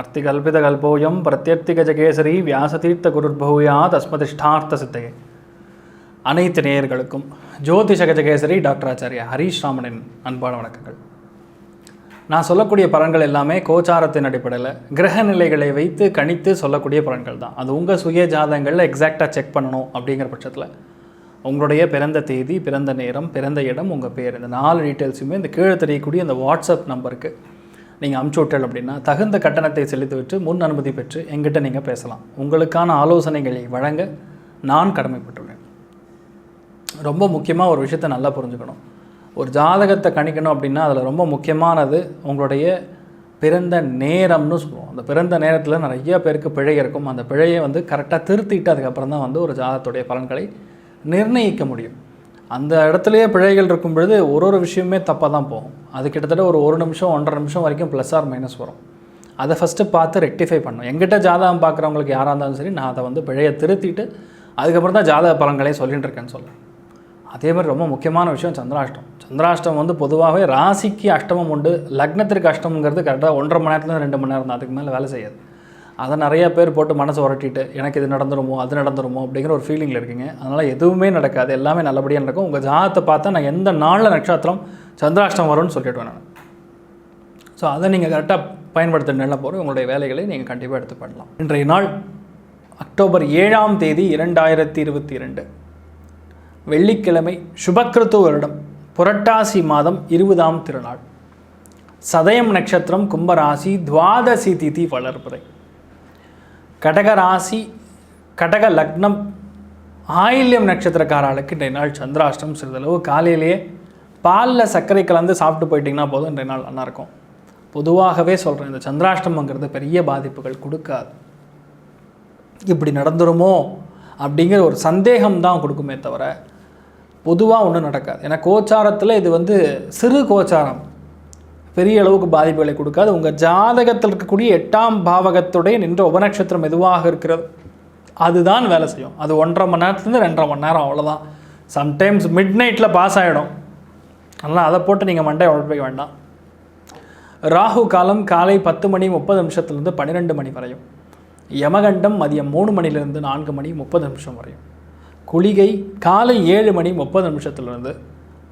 அர்த்திகல்பிதகல்போயம் பிரத்யர்த்திகஜகேசரி வியாசதீர்த்த குருர்பூயா தஸ்மதிஷ்டார்த்த சித்தையே அனைத்து நேயர்களுக்கும் ஜோதிஷ கஜகேசரி டாக்டர் ஆச்சாரியா ஹரீஷ் ராமனின் அன்பான வணக்கங்கள். நான் சொல்லக்கூடிய பலன்கள் எல்லாமே கோச்சாரத்தின் அடிப்படையில் கிரக நிலைகளை வைத்து கணித்து சொல்லக்கூடிய பலன்கள் தான். அது உங்கள் சுய ஜாதங்களில் எக்ஸாக்டாக செக் பண்ணணும் அப்படிங்கிற பட்சத்தில் உங்களுடைய பிறந்த தேதி பிறந்த நேரம் பிறந்த இடம் உங்கள் பேர் இந்த நாலு டீட்டெயில்ஸுமே இந்த கீழே தெரியக்கூடிய இந்த வாட்ஸ்அப் நம்பருக்கு நீங்கள் அமுச்சு விட்டல் அப்படின்னா தகுந்த கட்டணத்தை செலுத்திவிட்டு முன் அனுமதி பெற்று எங்கிட்ட நீங்கள் பேசலாம். உங்களுக்கான ஆலோசனைகளை வழங்க நான் கடமைப்பட்டுள்ளேன். ரொம்ப முக்கியமாக ஒரு விஷயத்தை நல்லா புரிஞ்சுக்கணும். ஒரு ஜாதகத்தை கணிக்கணும் அப்படின்னா அதில் ரொம்ப முக்கியமானது உங்களுடைய பிறந்த நேரம்னு சொல்லுவோம். அந்த பிறந்த நேரத்தில் நிறைய பேருக்கு பிழை இருக்கும். அந்த பிழையை வந்து கரெக்டாக திருத்திட்டு அதுக்கப்புறம் தான் வந்து ஒரு ஜாதகத்துடைய பலன்களை நிர்ணயிக்க முடியும். அந்த இடத்துலையே பிழைகள் இருக்கும் பொழுது ஒரு ஒரு விஷயமே தப்பாக தான் போகும். அது கிட்டத்தட்ட ஒரு ஒரு நிமிஷம் ஒன்றரை நிமிஷம் வரைக்கும் ப்ளஸ் ஆர் மைனஸ் வரும். அதை ஃபஸ்ட்டு பார்த்து ரெக்டிஃபை பண்ணும் எங்கிட்ட ஜாதகம் பார்க்குறவங்களுக்கு யாராக இருந்தாலும் சரி நான் அதை வந்து பிழையை திருத்திட்டு அதுக்கப்புறம் தான் ஜாதக பலன்களையும் சொல்லிட்டு இருக்கேன்னு சொல்கிறேன் அதே மாதிரி ரொம்ப முக்கியமான விஷயம் சந்திராஷ்டம். சந்திராஷ்டம் வந்து பொதுவாகவே ராசிக்கு அஷ்டமம் உண்டு லக்னத்திற்கு அஷ்டமங்கிறது கரெக்டாக ஒன்றரை மணி நேரத்துலேருந்து ரெண்டு மணி நேரம் தான். அதுக்கு மேலே வேலை செய்யாது. அதை நிறைய பேர் போட்டு மனசை உரட்டிட்டு எனக்கு இது நடந்துருமோ அது நடந்துருமோ? அப்படிங்கிற ஒரு ஃபீலிங்கில் இருக்கீங்க. அதனால் எதுவுமே நடக்காது. எல்லாமே நல்லபடியாக நடக்கும். உங்கள் ஜாதகத்தை பார்த்தா நான் எந்த நாளில் நட்சத்திரம் சந்திராஷ்டம் வரும்னு சொல்லிவிடுவேன் நான். ஸோ அதை நீங்கள் கரெக்டாக பயன்படுத்த நல்ல போகிற உங்களுடைய வேலைகளை நீங்கள் கண்டிப்பாக எடுத்து பண்ணலாம். இன்றைய நாள் அக்டோபர் ஏழாம் தேதி இரண்டாயிரத்தி இருபத்தி இரண்டு. வெள்ளிக்கிழமை சுபக்கிருத்து வருடம் புரட்டாசி மாதம் இருபதாம் திருநாள். சதயம் நட்சத்திரம் கும்பராசி துவாதசி திதி வளர்பிறை. கடக ராசி கடக லக்னம் ஆயில்யம் நட்சத்திரக்காரர்களுக்கு இன்றைய நாள் சந்திராஷ்டம் சிறிதளவு காலையிலேயே பாலில் சர்க்கரை கலந்து சாப்பிட்டு போயிட்டிங்கன்னா போதும். இன்றைய நாள் நல்லாயிருக்கும். பொதுவாகவே சொல்கிறேன் இந்த சந்திராஷ்டமங்கிறது பெரிய பாதிப்புகள் கொடுக்காது. இப்படி நடந்துருமோ அப்படிங்கிற ஒரு சந்தேகம் தான் கொடுக்குமே தவிர பொதுவாக ஒன்றும் நடக்காது. ஏன்னா கோச்சாரத்தில் இது வந்து சிறு கோச்சாரம். பெரிய அளவுக்கு பாதிப்புகளை கொடுக்காது. உங்கள் ஜாதகத்தில் இருக்கக்கூடிய எட்டாம் பாவகத்துடைய நின்ற உபநட்சத்திரம் எதுவாக இருக்கிறது? அதுதான் வேலை செய்யும். அது ஒன்றரை மணி நேரத்துலேருந்து ரெண்டரை மணி நேரம் அவ்வளோதான் சம்டைம்ஸ் மிட் நைட்டில் பாஸ் ஆகிடும் அதனால் அதை போட்டு நீங்கள் மண்டே உழைப்பிக்க வேண்டாம். ராகு காலம் காலை பத்து மணி முப்பது நிமிஷத்துலேருந்து பன்னிரெண்டு மணி வரையும். யமகண்டம் மதியம் மூணு மணிலேருந்து நான்கு மணி முப்பது நிமிஷம் வரையும். குளிகை காலை ஏழு மணி முப்பது நிமிஷத்துலேருந்து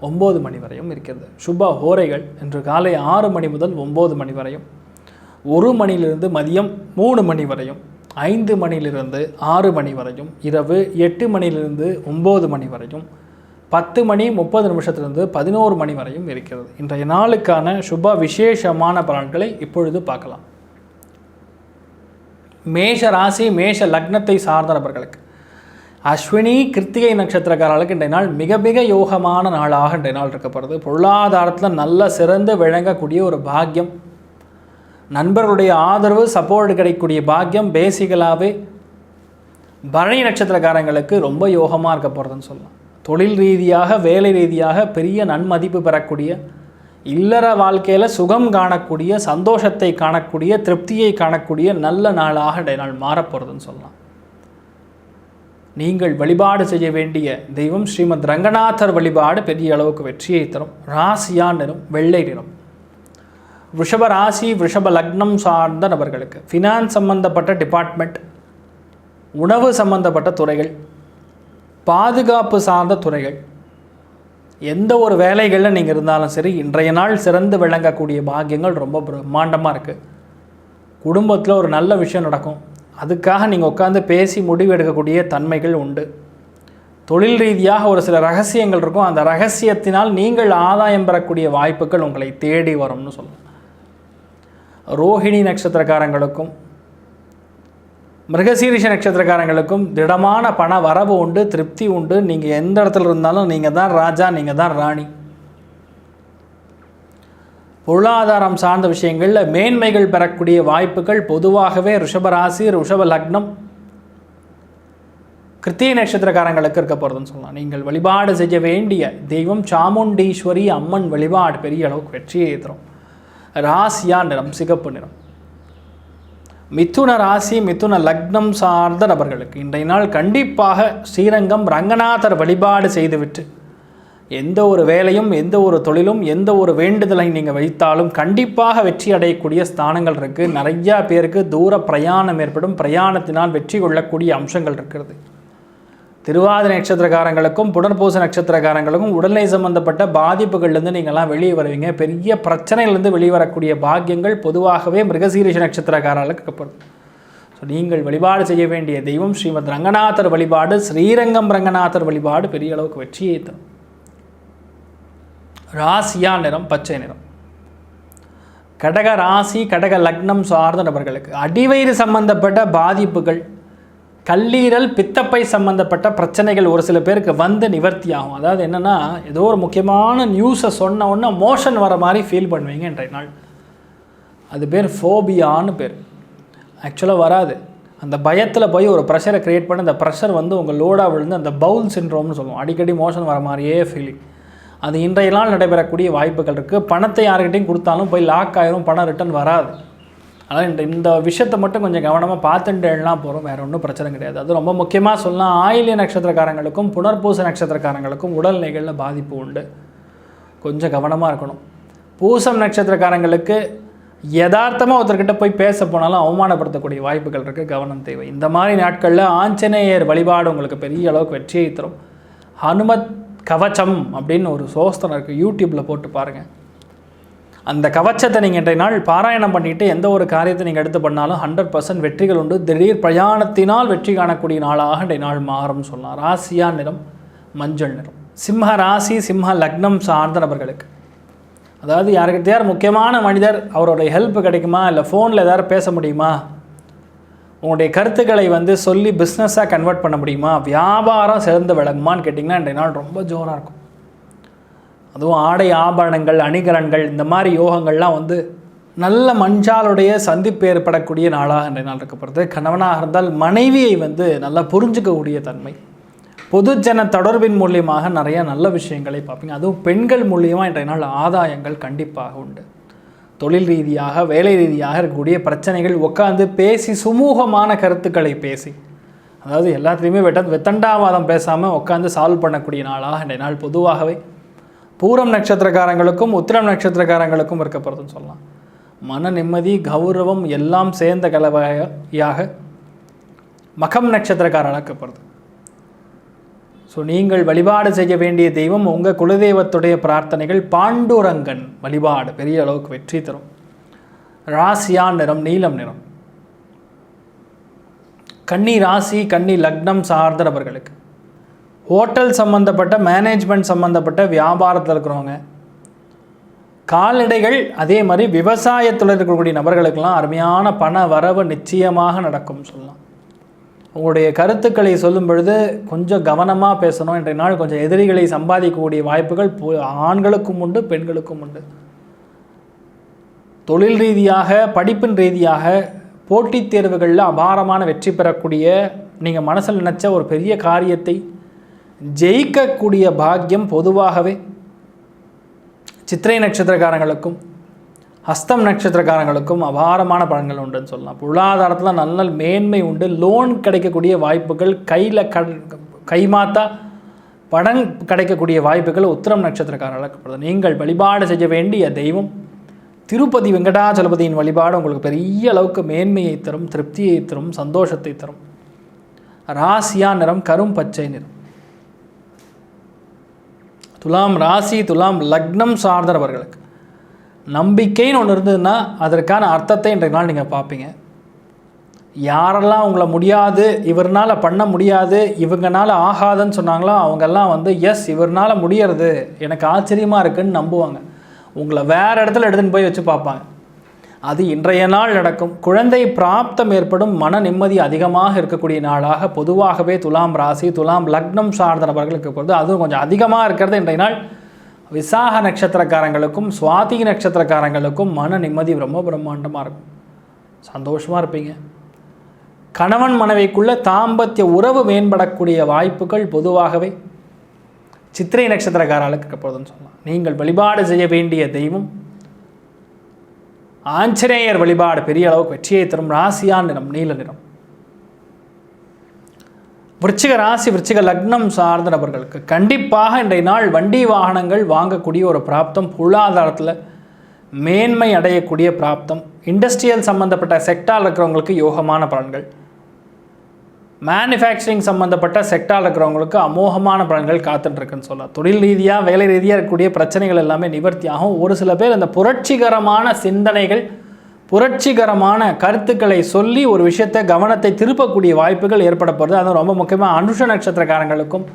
ஒம்பது மணி வரையும் இருக்கிறது. சுப ஹோரைகள் இன்று காலை ஆறு மணி முதல் ஒம்பது மணி வரையும். ஒரு மணியிலிருந்து மதியம் மூணு மணி வரையும். ஐந்து மணியிலிருந்து ஆறு மணி வரையும். இரவு எட்டு மணியிலிருந்து ஒம்பது மணி வரையும். பத்து மணி முப்பது நிமிஷத்திலிருந்து பதினோரு மணி வரையும் இருக்கிறது. இன்றைய நாளுக்கான சுப விசேஷமான பலன்களை இப்பொழுது பார்க்கலாம். மேஷ ராசி மேஷ லக்னத்தை சார்ந்த நபர்களுக்கு. அஸ்வினி கிருத்திகை நட்சத்திரக்காரர்களுக்கு இன்றைய நாள் மிக மிக யோகமான நாளாக இன்றைய நாள் இருக்கப்படுது பொருளாதாரத்தில் நல்ல சிறந்து விளங்கக்கூடிய ஒரு பாக்கியம். நண்பர்களுடைய ஆதரவு சப்போர்ட் கிடைக்கக்கூடிய பாக்கியம் பேசிக்கலாகவே பரணி நட்சத்திரக்காரங்களுக்கு ரொம்ப யோகமாக இருக்க போகிறதுன்னு சொல்லலாம். தொழில் ரீதியாக வேலை ரீதியாக பெரிய நன்மதிப்பு பெறக்கூடிய இல்லற வாழ்க்கையில் சுகம் காணக்கூடிய சந்தோஷத்தை காணக்கூடிய திருப்தியை காணக்கூடிய நல்ல நாளாக இன்றைய நாள் மாறப்போகிறதுன்னு சொல்லலாம். நீங்கள் வழிபாடு செய்ய வேண்டிய தெய்வம் ஸ்ரீமத் ரங்கநாதர் வழிபாடு பெரிய அளவுக்கு வெற்றியை தரும். ராசியா நிறம் வெள்ளை நிறம். ரிஷப ராசி ரிஷப லக்னம் சார்ந்த நபர்களுக்கு ஃபினான்ஸ் சம்பந்தப்பட்ட டிபார்ட்மெண்ட் உணவு சம்பந்தப்பட்ட துறைகள் பாதுகாப்பு சார்ந்த துறைகள் எந்த ஒரு வேலைகளில் நீங்கள் இருந்தாலும் சரி இன்றைய நாள் சிறந்து விளங்கக்கூடிய பாக்கியங்கள் ரொம்ப பிரம்மாண்டமாக இருக்குது குடும்பத்தில் ஒரு நல்ல விஷயம் நடக்கும். அதுக்காக நீங்கள் உட்காந்து பேசி முடிவு எடுக்கக்கூடிய தன்மைகள் உண்டு. தொழில் ரீதியாக ஒரு சில ரகசியங்கள் இருக்கும். அந்த ரகசியத்தினால் நீங்கள் ஆதாயம் பெறக்கூடிய வாய்ப்புகள் உங்களை தேடி வரும்னு சொல்லலாம் ரோஹிணி நட்சத்திரக்காரங்களுக்கும் மிருகசீரிஷ நட்சத்திரக்காரங்களுக்கும் திடமான பண வரவு உண்டு திருப்தி உண்டு. நீங்கள் எந்த இடத்துல இருந்தாலும் நீங்கள் தான் ராஜா நீங்கள் தான் ராணி. பொருளாதாரம் சார்ந்த விஷயங்களில் மேன்மைகள் பெறக்கூடிய வாய்ப்புகள் பொதுவாகவே ரிஷபராசி ரிஷப லக்னம் கிருத்திய நட்சத்திரக்காரங்களுக்கு இருக்க போகிறதுன்னு சொல்லலாம். நீங்கள் வழிபாடு செய்ய வேண்டிய தெய்வம் சாமுண்டீஸ்வரி அம்மன் வழிபாடு பெரிய அளவுக்கு வெற்றியை தரும். ராசியா நிறம்? சிகப்பு நிறம். மிதுன ராசி மிதுன லக்னம் சார்ந்த நபர்களுக்கு இன்றைய நாள் கண்டிப்பாக ஸ்ரீரங்கம் ரங்கநாதர் வழிபாடு செய்துவிட்டு எந்த ஒரு வேலையும் எந்த ஒரு தொழிலும் எந்த ஒரு வேண்டுதலை நீங்கள் வைத்தாலும் கண்டிப்பாக வெற்றி அடையக்கூடிய ஸ்தானங்கள் இருக்குது நிறையா பேருக்கு தூர பிரயாணம் ஏற்படும். பிரயாணத்தினால் வெற்றி கொள்ளக்கூடிய அம்சங்கள் இருக்கிறது. திருவாதி நட்சத்திரக்காரங்களுக்கும் புனர்பூச நட்சத்திரக்காரங்களுக்கும் உடல்நிலை சம்பந்தப்பட்ட பாதிப்புகள்லேருந்து நீங்கள்லாம் வெளியே வருவீங்க. பெரிய பிரச்சனையிலேருந்து வெளியே வரக்கூடிய பாக்கியங்கள் பொதுவாகவே மிருகசீரிஷ நட்சத்திரக்காரர்களுக்கு கப்படும் ஸோ நீங்கள் வழிபாடு செய்ய வேண்டிய தெய்வம் ஸ்ரீமத் ரங்கநாதர் வழிபாடு ஸ்ரீரங்கம் ரங்கநாதர் வழிபாடு பெரிய அளவுக்கு வெற்றியை தரும். ராசியா நிறம் பச்சை நிறம்? கடக ராசி கடக லக்னம் சார்ந்த நபர்களுக்கு அடிவயிறு சம்பந்தப்பட்ட பாதிப்புகள் கல்லீரல் பித்தப்பை சம்பந்தப்பட்ட பிரச்சனைகள் ஒரு சில பேருக்கு வந்து நிவர்த்தி ஆகும். அதாவது என்னென்னா ஏதோ ஒரு முக்கியமான நியூஸை சொன்ன உடனே மோஷன் வர மாதிரி ஃபீல் பண்ணுவீங்க இன்றைய நாள். அது பேர் ஃபோபியான்னு பேர். ஆக்சுவலாக வராது. அந்த பயத்தில் போய் ஒரு ப்ரெஷரை க்ரியேட் பண்ணி அந்த ப்ரெஷர் வந்து உங்கள் லோடாக விழுந்து அந்த பவுல் சின்ரோம்னு சொல்லுவோம். அடிக்கடி மோஷன் வர மாதிரியே ஃபீலிங் அது இன்றைய நாள் நடைபெறக்கூடிய வாய்ப்புகள் இருக்குது பணத்தை யார்கிட்டையும் கொடுத்தாலும் போய் லாக் ஆயிரும் பணம் ரிட்டர்ன் வராது. அதனால் இந்த இந்த விஷயத்தை மட்டும் கொஞ்சம் கவனமாக பார்த்துட்டு எல்லாம் போகிறோம் வேறு ஒன்றும் பிரச்சனை கிடையாது. அது ரொம்ப முக்கியமாக சொல்லலாம். ஆயிலிய நட்சத்திரக்காரங்களுக்கும் புனர்பூச நட்சத்திரக்காரங்களுக்கும் உடல்நிலைகளில் பாதிப்பு உண்டு. கொஞ்சம் கவனமாக இருக்கணும். பூசம் நட்சத்திரக்காரங்களுக்கு யதார்த்தமாக ஒருத்தர்கிட்ட போய் பேச போனாலும் அவமானப்படுத்தக்கூடிய வாய்ப்புகள் இருக்குது கவனம் தேவை. இந்த மாதிரி நாட்களில் ஆஞ்சநேயர் வழிபாடு உங்களுக்கு பெரிய அளவுக்கு வெற்றியை தரும். ஹனுமத் கவச்சம் அப்படின்னு ஒரு சோஸ்தனம் இருக்குது யூடியூப்பில் போட்டு பாருங்கள் அந்த கவச்சத்தை நீங்கள் இன்றைய நாள் பாராயணம் பண்ணிட்டு எந்த ஒரு காரியத்தை நீங்கள் எடுத்து பண்ணாலும் ஹண்ட்ரட் பர்சன்ட் வெற்றிகள் உண்டு. திடீர் பிரயாணத்தினால் வெற்றி காணக்கூடிய நாளாக இன்றைய நாள் மாறும்னு சொல்லலாம் ராசியா நிறம் மஞ்சள் நிறம். சிம்ம ராசி சிம்ம லக்னம் சார்ந்த நபர்களுக்கு. அதாவது யாருக்கிட்டையார் முக்கியமான மனிதர் அவருடைய ஹெல்ப் கிடைக்குமா? இல்லை ஃபோனில் எதாவது பேச முடியுமா? உங்களுடைய கருத்துக்களை வந்து சொல்லி பிஸ்னஸாக கன்வெர்ட் பண்ண முடியுமா? வியாபாரம் சிறந்து விளங்குமான்னு கேட்டிங்கன்னா இன்றைய நாள் ரொம்ப ஜோராக இருக்கும். அதுவும் ஆடை ஆபரணங்கள் அணிகலன்கள் இந்த மாதிரி யோகங்கள்லாம் வந்து நல்ல மஞ்சாலுடைய சந்திப்பு ஏற்படக்கூடிய நாளாக இன்றைய நாள் இருக்கப்படுது கணவனாக இருந்தால் மனைவியை வந்து நல்லா புரிஞ்சுக்கக்கூடிய தன்மை. பொதுஜன தொடர்பின் மூலியமாக நிறைய நல்ல விஷயங்களை பார்ப்பீங்க. அதுவும் பெண்கள் மூலியமாக இன்றைய நாள் ஆதாயங்கள் கண்டிப்பாக உண்டு. தொழில் ரீதியாக வேலை ரீதியாக இருக்கக்கூடிய பிரச்சனைகள் உட்காந்து பேசி சுமூகமான கருத்துக்களை பேசி அதாவது எல்லாத்துலேயுமே வெட்ட வெத்தண்டாவாதம் பேசாமல் உட்காந்து சால்வ் பண்ணக்கூடிய நாளாக இன்றைய நாள் பொதுவாகவே. பூரம் நட்சத்திரக்காரங்களுக்கும் உத்திரம் நட்சத்திரக்காரங்களுக்கும் இருக்கப்படுதுன்னு சொல்லலாம். மன நிம்மதி கௌரவம் எல்லாம் சேர்ந்த கலவையாக மகம் நட்சத்திரக்காரர் அழைக்கப்படுது ஸோ நீங்கள் வழிபாடு செய்ய வேண்டிய தெய்வம் உங்கள் குலதெய்வத்துடைய பிரார்த்தனைகள் பாண்டுரங்கன் வழிபாடு. பெரிய அளவுக்கு வெற்றி தரும். ராசியா நிறம் நீலம் நிறம். கன்னி ராசி கன்னி லக்னம் சார்ந்த நபர்களுக்கு ஹோட்டல் சம்மந்தப்பட்ட மேனேஜ்மெண்ட் சம்மந்தப்பட்ட வியாபாரத்தில் இருக்கிறவங்க. கால்நடைகள் அதே மாதிரி விவசாயத்தில் இருக்கக்கூடிய நபர்களுக்கெல்லாம் அருமையான பண வரவு நிச்சயமாக நடக்கும் சொல்லலாம். உங்களுடைய கருத்துக்களை சொல்லும் பொழுது கொஞ்சம் கவனமாக பேசணும். இன்றைய நாள் கொஞ்சம் எதிரிகளை சம்பாதிக்கக்கூடிய வாய்ப்புகள் ஆண்களுக்கும் உண்டு பெண்களுக்கும் உண்டு. தொழில் ரீதியாக படிப்பின் ரீதியாக போட்டித் தேர்வுகளில் அபாரமான வெற்றி பெறக்கூடிய நீங்கள் மனசில் நினச்ச ஒரு பெரிய காரியத்தை ஜெயிக்கக்கூடிய பாக்கியம் பொதுவாகவே சித்திரை நட்சத்திரக்காரங்களுக்கும் ஹஸ்தம் நட்சத்திரக்காரங்களுக்கும் அபாரமான பலன்கள் உண்டுன்னு சொல்லலாம். பொருளாதாரத்தில் நல்ல மேன்மை உண்டு. லோன் கிடைக்கக்கூடிய வாய்ப்புகள் கையில் க கைமாத்தா படம் கிடைக்கக்கூடிய வாய்ப்புகள் உத்திரம் நட்சத்திரக்காரர்களுக்கு நீங்கள் வழிபாடு செய்ய வேண்டிய தெய்வம் திருப்பதி வெங்கடாச்சலபதியின் வழிபாடு உங்களுக்கு பெரிய அளவுக்கு மேன்மையை தரும் திருப்தியை தரும் சந்தோஷத்தை தரும். ராசியா நிறம் கரும் பச்சை நிறம். துலாம் ராசி துலாம் லக்னம் சார்ந்தவர்களுக்கு நம்பிக்கைன்னு ஒன்று இருந்ததுன்னா அதற்கான அர்த்தத்தை இன்றைக்கு நாள் நீங்கள் பார்ப்பீங்க. யாரெல்லாம் உங்களை முடியாது இவர்னால் பண்ண முடியாது இவங்கனால ஆகாதுன்னு சொன்னாங்களோ அவங்கெல்லாம் வந்து எஸ் இவர்னால் முடியறது. எனக்கு ஆச்சரியமாக இருக்குன்னு நம்புவாங்க. உங்களை வேறு இடத்துல எடுத்துன்னு போய் வச்சு பார்ப்பாங்க. அது இன்றைய நாள் நடக்கும். குழந்தை பிராப்தம் ஏற்படும் மன நிம்மதி அதிகமாக இருக்கக்கூடிய நாளாக பொதுவாகவே துலாம் ராசி துலாம் லக்னம் சார்ந்த நபர்களுக்கு பொழுது அதுவும் கொஞ்சம் அதிகமாக இருக்கிறது இன்றைய நாள் விசாக நட்சத்திரக்காரங்களுக்கும் சுவாதி நட்சத்திரக்காரங்களுக்கும் மன நிம்மதி ரொம்ப பிரம்மாண்டமாக இருக்கும். சந்தோஷமாக இருப்பீங்க. கணவன் மனைவிக்குள்ள தாம்பத்திய உறவு மேம்படக்கூடிய வாய்ப்புகள் பொதுவாகவே சித்திரை நட்சத்திரக்காரர்களுக்கு இருக்கப்படுதுன்னு சொல்லலாம். நீங்கள் வழிபாடு செய்ய வேண்டிய தெய்வம். ஆஞ்சநேயர் வழிபாடு பெரிய அளவுக்கு வெற்றியை தரும். ராசியா நிறம் நீல நிறம். விருச்சிக ராசி விருச்சிக லக்னம் சார்ந்த நபர்களுக்கு கண்டிப்பாக இன்றைய நாள் வண்டி வாகனங்கள் வாங்கக்கூடிய ஒரு பிராப்தம் பொருளாதாரத்தில் மேன்மை அடையக்கூடிய பிராப்தம் இண்டஸ்ட்ரியல் சம்மந்தப்பட்ட செக்டார் இருக்கிறவங்களுக்கு யோகமான பலன்கள் மேனுஃபேக்சரிங் சம்மந்தப்பட்ட செக்டார் இருக்கிறவங்களுக்கு அமோகமான பலன்கள் காத்துட்ருக்குன்னு சொல்லலாம். தொழில் ரீதியாக வேலை ரீதியாக இருக்கக்கூடிய பிரச்சனைகள் எல்லாமே நிவர்த்தியாகும் ஒரு சில பேர் அந்த புரட்சிகரமான சிந்தனைகள் புரட்சிகரமான கருத்துக்களை சொல்லி ஒரு விஷயத்தை கவனத்தை திருப்பக்கூடிய வாய்ப்புகள் ஏற்பட போகிறது அதுவும் ரொம்ப முக்கியமாக அனுஷ நட்சத்திரக்காரங்களுக்கும்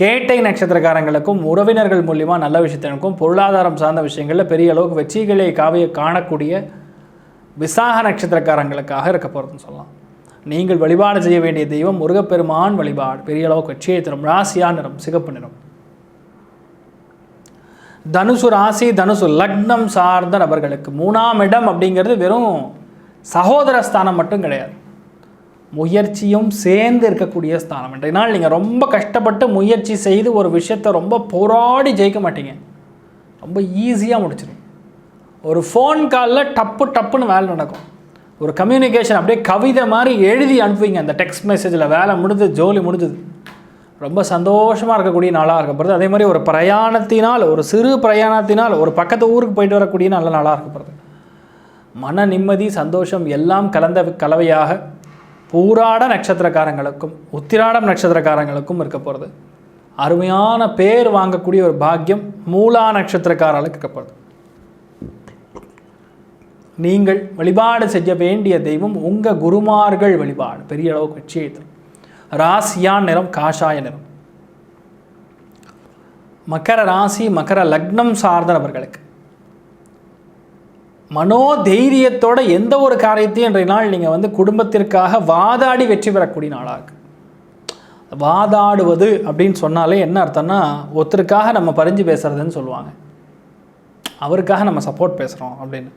கேட்டை நட்சத்திரக்காரங்களுக்கும் உறவினர்கள் மூலிமா நல்ல விஷயத்தினருக்கும் பொருளாதாரம் சார்ந்த விஷயங்களில் பெரிய அளவுக்கு வெற்றிகளை காவிய காணக்கூடிய விசாக நட்சத்திரக்காரங்களுக்காக இருக்க போகிறதுன்னு சொல்லலாம். நீங்கள் வழிபாடு செய்ய வேண்டிய தெய்வம் முருகப்பெருமான் வழிபாடு. பெரிய அளவுக்கு வெற்றியை தரும். ராசியா நிறம் சிகப்பு நிறம். தனுசு ராசி தனுசு லக்னம் சார்ந்த நபர்களுக்கு மூணாம் இடம் அப்படிங்கிறது வெறும் சகோதர ஸ்தானம் மட்டும் கிடையாது. முயற்சியும் சேர்ந்து இருக்கக்கூடிய ஸ்தானம். இன்றைய நாள் நீங்கள் ரொம்ப கஷ்டப்பட்டு முயற்சி செய்து ஒரு விஷயத்தை ரொம்ப போராடி ஜெயிக்க மாட்டீங்க. ரொம்ப ஈஸியாக முடிச்சிடும் ஒரு ஃபோன் காலில் டப்பு டப்புன்னு வேலை நடக்கும். ஒரு கம்யூனிகேஷன் அப்படியே கவிதை மாதிரி எழுதி அனுப்புவீங்க. அந்த டெக்ஸ்ட் மெசேஜில் வேலை முடிஞ்சது ஜோலி முடிஞ்சது. ரொம்ப சந்தோஷமாக இருக்கக்கூடிய நாளாக இருக்கப்படுது அதே மாதிரி ஒரு பிரயாணத்தினால் ஒரு சிறு பிரயாணத்தினால் ஒரு பக்கத்து ஊருக்கு போயிட்டு வரக்கூடிய நல்ல நாளாக இருக்கப்படுது மன நிம்மதி சந்தோஷம் எல்லாம் கலந்த கலவையாக பூராட நட்சத்திரக்காரங்களுக்கும் உத்திராடம் நட்சத்திரக்காரங்களுக்கும் இருக்க போகிறது அருமையான பேர் வாங்கக்கூடிய ஒரு பாக்கியம் மூலா நட்சத்திரக்காரர்களுக்கு இருக்கப்படுது நீங்கள் வழிபாடு செய்ய வேண்டிய தெய்வம் உங்கள் குருமார்கள் வழிபாடு. பெரிய அளவுக்கு வெற்றியை தரும். ராசியான் நிறம் காஷாய நிறம். மகர ராசி மகர லக்னம் சார்ந்த நபர்களுக்கு மனோ தைரியத்தோட எந்த ஒரு காரியத்தையும் இன்றைய நாள் நீங்கள் வந்து குடும்பத்திற்காக வாதாடி வெற்றி பெறக்கூடிய நாளாக வாதாடுவது அப்படின்னு சொன்னாலே என்ன அர்த்தம்னா ஒருத்தருக்காக நம்ம பறிஞ்சு பேசுறதுன்னு சொல்லுவாங்க. அவருக்காக நம்ம சப்போர்ட் பேசுகிறோம் அப்படின்னு.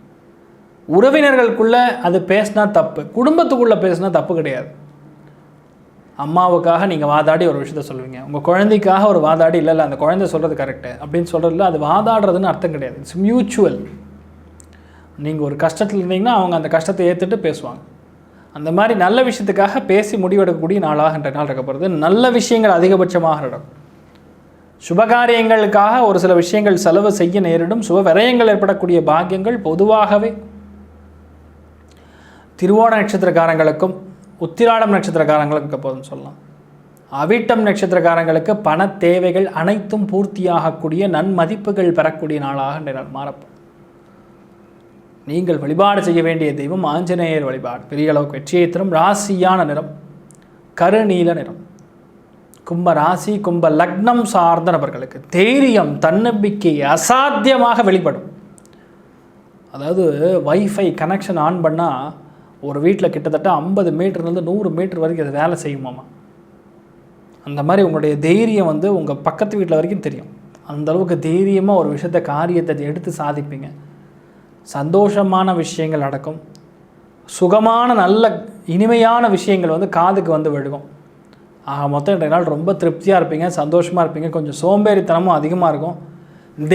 உறவினர்களுக்குள்ளே அது பேசினா தப்பு. குடும்பத்துக்குள்ளே பேசினா தப்பு கிடையாது. அம்மாவுக்காக நீங்கள் வாதாடி ஒரு விஷயத்த சொல்லுவீங்க. உங்கள் குழந்தைக்காக ஒரு வாதாடி இல்லை இல்லை அந்த குழந்தை சொல்கிறது கரெக்டு அப்படின்னு சொல்கிறதுல அது வாதாடுறதுன்னு அர்த்தம் கிடையாது. இட்ஸ் மியூச்சுவல் நீங்கள் ஒரு கஷ்டத்தில் இருந்தீங்கன்னா அவங்க அந்த கஷ்டத்தை ஏற்றுட்டு பேசுவாங்க. அந்த மாதிரி நல்ல விஷயத்துக்காக பேசி முடிவெடுக்கக்கூடிய நாளாக இன்றைய நாள் இருக்கப்படுறது நல்ல விஷயங்கள் அதிகபட்சமாக நடக்கும். சுபகாரியங்களுக்காக ஒரு சில விஷயங்கள் செலவு செய்ய நேரிடும். சுப விரயங்கள் ஏற்படக்கூடிய பாக்கியங்கள் பொதுவாகவே திருவோண நட்சத்திரக்காரங்களுக்கும் உத்திராடம் நட்சத்திரக்காரங்களுக்கு போதும் சொல்லலாம். அவிட்டம் நட்சத்திரக்காரங்களுக்கு பண தேவைகள் அனைத்தும் பூர்த்தியாகக்கூடிய நன்மதிப்புகள் பெறக்கூடிய நாளாக இன்றைய நாள் மாறப்படும் நீங்கள் வழிபாடு செய்ய வேண்டிய தெய்வம் ஆஞ்சநேயர் வழிபாடு. பெரிய அளவுக்கு வெற்றியை தரும் ராசியான நிறம் கருநீல நிறம். கும்ப ராசி கும்ப லக்னம் சார்ந்த நபர்களுக்கு தைரியம் தன்னம்பிக்கை அசாத்தியமாக வெளிப்படும். அதாவது வைஃபை கனெக்ஷன் ஆன் பண்ணால் ஒரு வீட்டில் கிட்டத்தட்ட ஐம்பது மீட்டர்லேருந்து நூறு மீட்டர் வரைக்கும் அது வேலை செய்யுமாமா அந்த மாதிரி உங்களுடைய தைரியம் வந்து உங்கள் பக்கத்து வீட்டில் வரைக்கும் தெரியும். அந்த அளவுக்கு தைரியமாக ஒரு விஷயத்தை காரியத்தை எடுத்து சாதிப்பீங்க. சந்தோஷமான விஷயங்கள் நடக்கும். சுகமான நல்ல இனிமையான விஷயங்கள் வந்து காதுக்கு வந்து விழுகும். ஆக மொத்தம் இன்றைய நாள் ரொம்ப திருப்தியாக இருப்பீங்க சந்தோஷமாக இருப்பீங்க. கொஞ்சம் சோம்பேறித்தனமும் அதிகமாக இருக்கும்.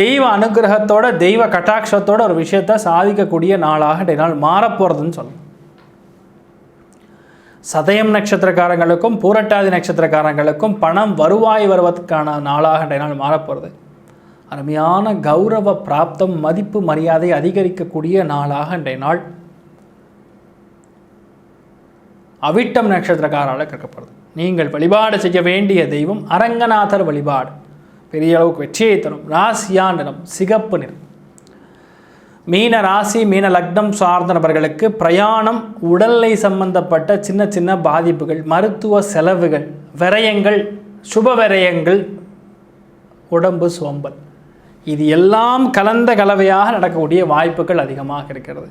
தெய்வ அனுகிரகத்தோட தெய்வ கட்டாட்சத்தோட ஒரு விஷயத்தை சாதிக்கக்கூடிய நாளாக இன்றைய நாள் மாறப்போகிறதுன்னு சொல்லணும் சதயம் நட்சத்திரக்காரங்களுக்கும் பூரட்டாதி நட்சத்திரக்காரங்களுக்கும் பணம் வருவாய் வருவதற்கான நாளாக இன்றைய நாள் மாறப்போகிறது. அருமையான கௌரவ பிராப்தம் மதிப்பு மரியாதை அதிகரிக்கக்கூடிய நாளாக இன்றைய நாள் அவிட்டம் நட்சத்திரக்காரால் கேட்கப்படுது நீங்கள் வழிபாடு செய்ய வேண்டிய தெய்வம் அரங்கநாதர் வழிபாடு. பெரிய அளவுக்கு வெற்றியை தரும். ராசியா நிறம் சிகப்பு நிறம். மீன ராசி மீன லக்னம் சார்ந்த நபர்களுக்கு பிரயாணம் உடல்நிலை சம்பந்தப்பட்ட சின்ன சின்ன பாதிப்புகள் மருத்துவ செலவுகள் விரயங்கள் சுப விரயங்கள் உடம்பு சோம்பல். இது எல்லாம் கலந்த கலவையாக நடக்கக்கூடிய வாய்ப்புகள் அதிகமாக இருக்கிறது.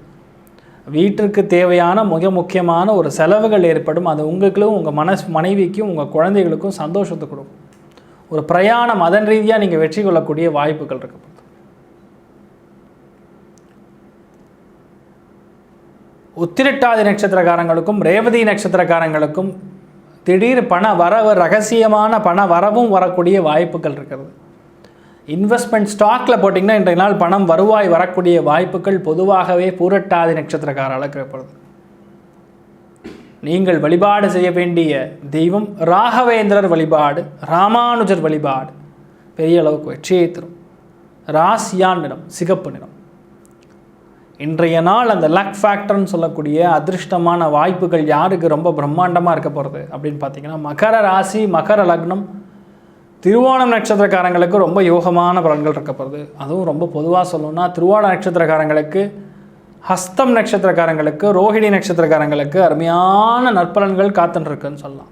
வீட்டிற்கு தேவையான மிக முக்கியமான ஒரு செலவுகள் ஏற்படும். அது உங்களுக்கும் உங்கள் மனஸ் மனைவிக்கும் உங்கள் குழந்தைகளுக்கும் சந்தோஷத்தை கொடுக்கும். ஒரு பிரயாணம் அதன் ரீதியாக நீங்கள் வெற்றி கொள்ளக்கூடிய வாய்ப்புகள் இருக்கப்படுது உத்திரட்டாதி நட்சத்திரக்காரங்களுக்கும் ரேவதி நட்சத்திரக்காரங்களுக்கும் திடீர் பண வரவு ரகசியமான பண வரவும் வரக்கூடிய வாய்ப்புகள் இருக்கிறது. இன்வெஸ்ட்மெண்ட் ஸ்டாக்கில் போட்டிங்கன்னா இன்றைய நாள் பணம் வருவாய் வரக்கூடிய வாய்ப்புகள் பொதுவாகவே பூரட்டாதி நட்சத்திரக்காரால் ஏற்படுது நீங்கள் வழிபாடு செய்ய வேண்டிய தெய்வம் ராகவேந்திரர் வழிபாடு ராமானுஜர் வழிபாடு பெரிய அளவுக்கு வெற்றியை தரும். ராசியான் நிறம் சிகப்பு நிறம். இன்றைய நாள் அந்த லக் ஃபேக்டர்னு சொல்லக்கூடிய அதிர்ஷ்டமான வாய்ப்புகள் யாருக்கு ரொம்ப பிரம்மாண்டமாக இருக்க போகிறது அப்படின்னு பார்த்தீங்கன்னா மகர ராசி மகர லக்னம் திருவோணம் நட்சத்திரக்காரங்களுக்கு ரொம்ப யோகமான பலன்கள் இருக்க போகிறது அதுவும் ரொம்ப பொதுவாக சொல்லணும்னா திருவோண நட்சத்திரக்காரங்களுக்கு ஹஸ்தம் நட்சத்திரக்காரங்களுக்கு ரோஹிணி நட்சத்திரக்காரங்களுக்கு அருமையான நற்பலன்கள் காத்துட்டுருக்குன்னு சொல்லலாம்.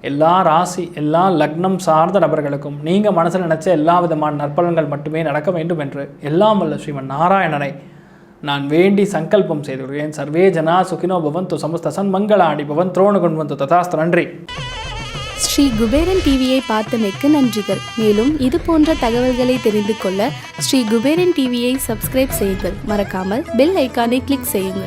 எல்லா ராசி எல்லா லக்னம் சார்ந்த நபர்களுக்கும் நீங்கள் மனசில் நினச்ச எல்லா விதமான நற்பலன்கள் மட்டுமே நடக்க வேண்டும் என்று எல்லாம் வல்ல ஸ்ரீமன் நாராயணனை நான் வேண்டி சங்கல்பம் செய்து சர்வே ஜனா சுகினோ பவந்து சமஸ்த சன்மங்களாடி பவன் துரோண கொண்டு ததாஸ்து நன்றி. ஸ்ரீ குபேரன் டிவியை பார்த்தமைக்கு நன்றிகள். மேலும் இது போன்ற தகவல்களை தெரிந்து கொள்ள ஸ்ரீ குபேரன் டிவியை சப்ஸ்கிரைப் செய்யுங்கள். மறக்காமல் பெல் ஐக்கானை கிளிக் செய்யுங்கள்.